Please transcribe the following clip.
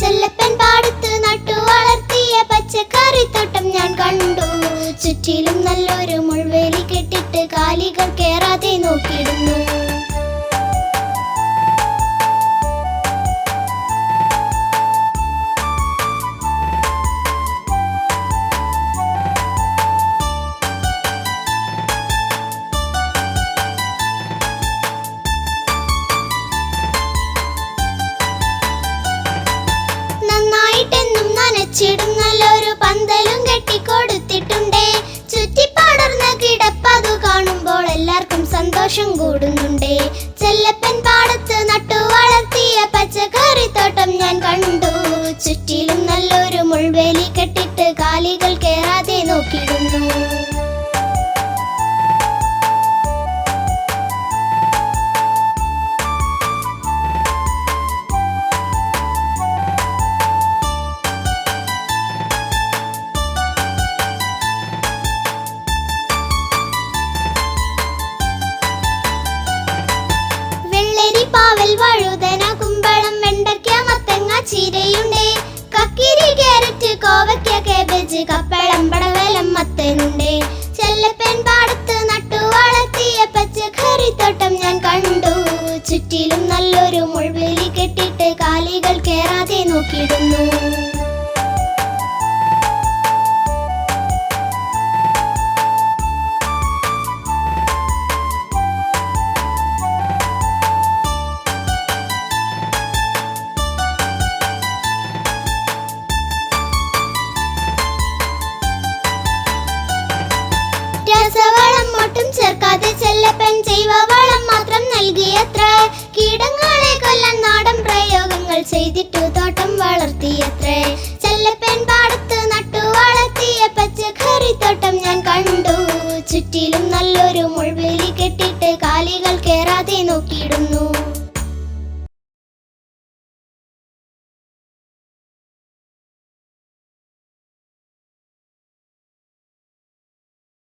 ചെല്ലപ്പൻ പാടത്ത് നട്ടു വളർത്തിയ പച്ചക്കറിത്തോട്ടം ഞാൻ കണ്ടു. ചുറ്റിലും നല്ലൊരു മുൾവേലി കെട്ടിട്ട് കാലികൾ കേറാതെ നോക്കിയിടുന്നു. നനച്ചിടും നല്ലൊരു പന്തലും കെട്ടിക്കൊടുത്തിട്ടുണ്ടേ. ചുറ്റിപ്പടർന്ന കിടപ്പതു കാണുമ്പോൾ എല്ലാവർക്കും സന്തോഷം കൂടുന്നുണ്ടേ. ചെല്ലപ്പൻ പാടത്ത് നട്ടു വളർത്തിയ പച്ചക്കറിത്തോട്ടം ഞാൻ കണ്ടു. ചുറ്റിലും നല്ലൊരു മുൾവേലി കെട്ടിട്ട് കാലികൾ കേറാതെ നോക്കിയിടുന്നു ഒട്ടും ചേർക്കാതെ ചെല്ലപ്പൻ ജൈവവളം മാത്രം നൽകിയത്ര. കീടങ്ങളെ കൊല്ലാൻ നാടൻ പ്രയോഗങ്ങൾ ചെയ്തിട്ടു ചുറ്റിലും നല്ലൊരു മുൾവേലി കെട്ടിട്ട് കാലികൾ കേറാതെ നോക്കിയിടുന്നു.